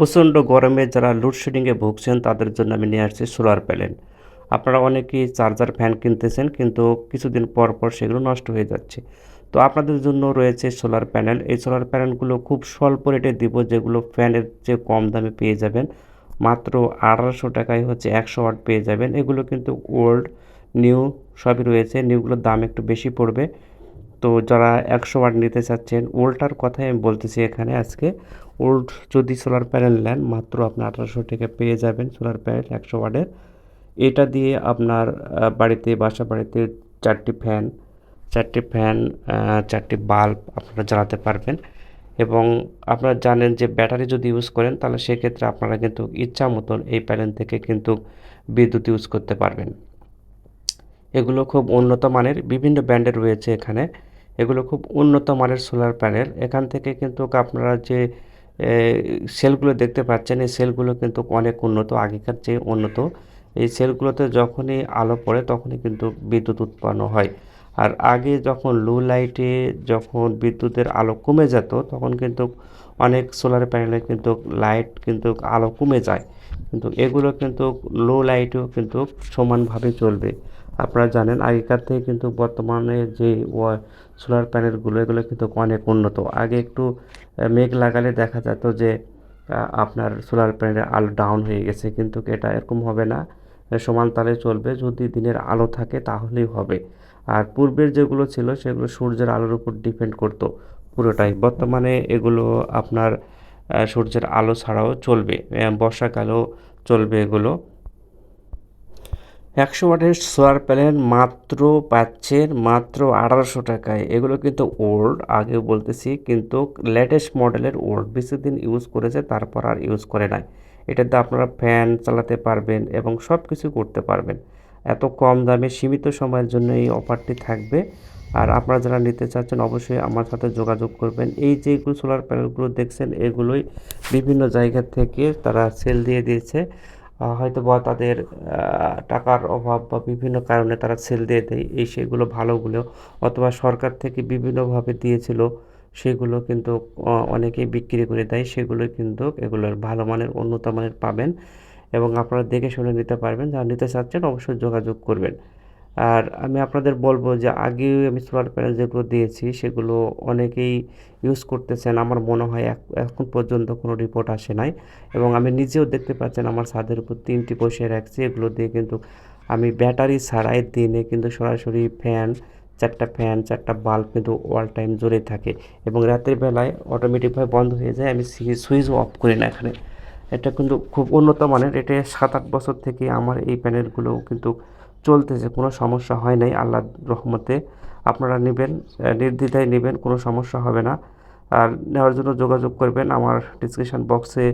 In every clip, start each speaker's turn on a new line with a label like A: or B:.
A: প্রচণ্ড গরমে যারা লোডশেডিংয়ে ভুগছেন, তাদের জন্য আমি নিয়ে আসছি সোলার প্যানেল আপনারা অনেকেই চার্জার ফ্যান কিনতেছেন, কিন্তু কিছুদিন পর পর সেগুলো নষ্ট হয়ে যাচ্ছে। তো আপনাদের জন্য রয়েছে সোলার প্যানেল এই সোলার প্যানেলগুলো খুব স্বল্প রেটে দিব, যেগুলো ফ্যানের চেয়ে কম দামে পেয়ে যাবেন। মাত্র আঠারোশো টাকায় হচ্ছে একশো ওয়াট পেয়ে যাবেন। এগুলো কিন্তু ওল্ড নিউ সবই রয়েছে। নিউগুলোর দাম একটু বেশি পড়বে। তো যারা একশো ওয়াট নিতে চাচ্ছেন ওল্ডটার কথাই আমি বলতেছি এখানে আজকে ওল্ড যদি সোলার প্যানেল নেন, মাত্র আপনি আঠারোশো টাকা পেয়ে যাবেন সোলার প্যানেল একশো ওয়াটের। এটা দিয়ে আপনার বাড়িতে, বাসা বাড়িতে চারটি ফ্যান চারটি ফ্যান চারটি বাল্ব আপনারা জ্বালাতে পারবেন। এবং আপনারা জানেন যে ব্যাটারি যদি ইউজ করেন, তাহলে সেক্ষেত্রে আপনারা কিন্তু ইচ্ছা মতন এই প্যানেল থেকে কিন্তু বিদ্যুৎ ইউজ করতে পারবেন। এগুলো খুব উন্নত মানের বিভিন্ন ব্র্যান্ডের রয়েছে এখানে। এগুলো খুব উন্নত মানের সোলার প্যানেল এখান থেকে কিন্তু আপনারা যে সেলগুলো দেখতে পাচ্ছেন, এই সেলগুলো কিন্তু অনেক উন্নত, আগেকার চেয়ে উন্নত। এই সেলগুলোতে যখনই আলো পড়ে তখনই কিন্তু বিদ্যুৎ উৎপন্ন হয়। আর আগে যখন লো লাইটে যখন বিদ্যুতের আলো কমে যেত, তখন কিন্তু অনেক সোলার প্যানেলে কিন্তু লাইট কিন্তু আলো কমে যায়। কিন্তু এগুলো কিন্তু লো লাইটেও কিন্তু সমানভাবে চলবে। আপনারা জানেন, আগেকার থেকে কিন্তু বর্তমানে যে সোলার প্যানেলগুলো এগুলো কিন্তু অনেক উন্নত। আগে একটু মেঘ লাগালে দেখা যেত যে আপনার সোলার প্যানেলের আলো ডাউন হয়ে গেছে, কিন্তু এটা এরকম হবে না। সমান তালে চলবে। যদি দিনের আলো থাকে, তাহলেই হবে। আর পূর্বের যেগুলো ছিল, সেগুলো সূর্যের আলোর উপর ডিপেন্ড করতো পুরোটাই। বর্তমানে এগুলো আপনার সূর্যের আলো ছাড়াও চলবে। বর্ষাকালেও চলবে এগুলো। একশো ওয়াটের সোলার প্যানেল মাত্র পাচ্ছেন মাত্র আঠারোশো টাকায়। এগুলো কিন্তু ওল্ড আগে বলতেছি, কিন্তু লেটেস্ট মডেলের ওল্ড বেশি দিন ইউজ করেছে, তারপর আর ইউজ করে নাই। এটাতে আপনারা ফ্যান চালাতে পারবেন এবং সব কিছু করতে পারবেন। এত কম দামে সীমিত সময়ের জন্য এই অফারটি থাকবে। আর আপনারা যারা নিতে চাচ্ছেন, অবশ্যই আমার সাথে যোগাযোগ করবেন। এই যেগুলো সোলার প্যানেলগুলো দেখছেন, এগুলোই বিভিন্ন জায়গা থেকে তারা সেল দিয়ে দিয়েছে। হয়তো বা তাদের টাকার অভাব বা বিভিন্ন কারণে তারা সেল দিয়ে দেয়, এই সেগুলো ভালোগুলো অথবা সরকার থেকে বিভিন্নভাবে দিয়েছিল, সেগুলো কিন্তু অনেকেই বিক্রি করে দেয়, সেগুলো কিন্তু এগুলোর ভালো মানের, উন্নত মানের পাবেন। এবং আপনারা দেখে শুনে নিতে পারবেন, যারা নিতে চাচ্ছেন অবশ্যই যোগাযোগ করবেন। আর আমি আপনাদের বলব যে আগেও আমি সোলার প্যানেল যেগুলো দিয়েছি, সেগুলো অনেকেই ইউজ করতেছেন। আমার মনে হয় এখন পর্যন্ত কোনো রিপোর্ট আসে নাই। এবং আমি নিজেও দেখতে পাচ্ছেন আমার ছাদের উপর তিনটি বসিয়ে রাখছি। এগুলো দিয়ে কিন্তু আমি ব্যাটারি ছাড়াই দিনে কিন্তু সরাসরি ফ্যান চারটা ফ্যান চারটা বাল্ব কিন্তু অল টাইম জ্বলে থাকে। এবং রাতের বেলায় অটোমেটিকভাবে বন্ধ হয়ে যায়, আমি সুইচ অফ করি না এখানে। এটা কিন্তু খুব উন্নত মানের। এটা সাত আট বছর থেকে আমার এই প্যানেলগুলো কিন্তু চলতেছে, কোনো সমস্যা হয় নাই, আল্লাহর রহমতে আপনারা নেবেন নির্দ্বিধায় নেবেন, কোনো সমস্যা হবে না। আর নেওয়ার জন্য যোগাযোগ করবেন, আমার ডিসক্রিপশান বক্সে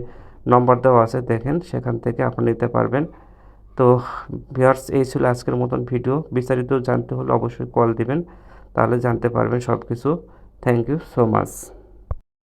A: নম্বর দেওয়া আছে, দেখেন, সেখান থেকে আপনি নিতে পারবেন। তো ভিউয়ার্স, এই ছিল আজকের মতন ভিডিও। বিস্তারিত জানতে হলে অবশ্যই কল দিবেন, তাহলে জানতে পারবেন সব কিছু থ্যাংক ইউ সো মাচ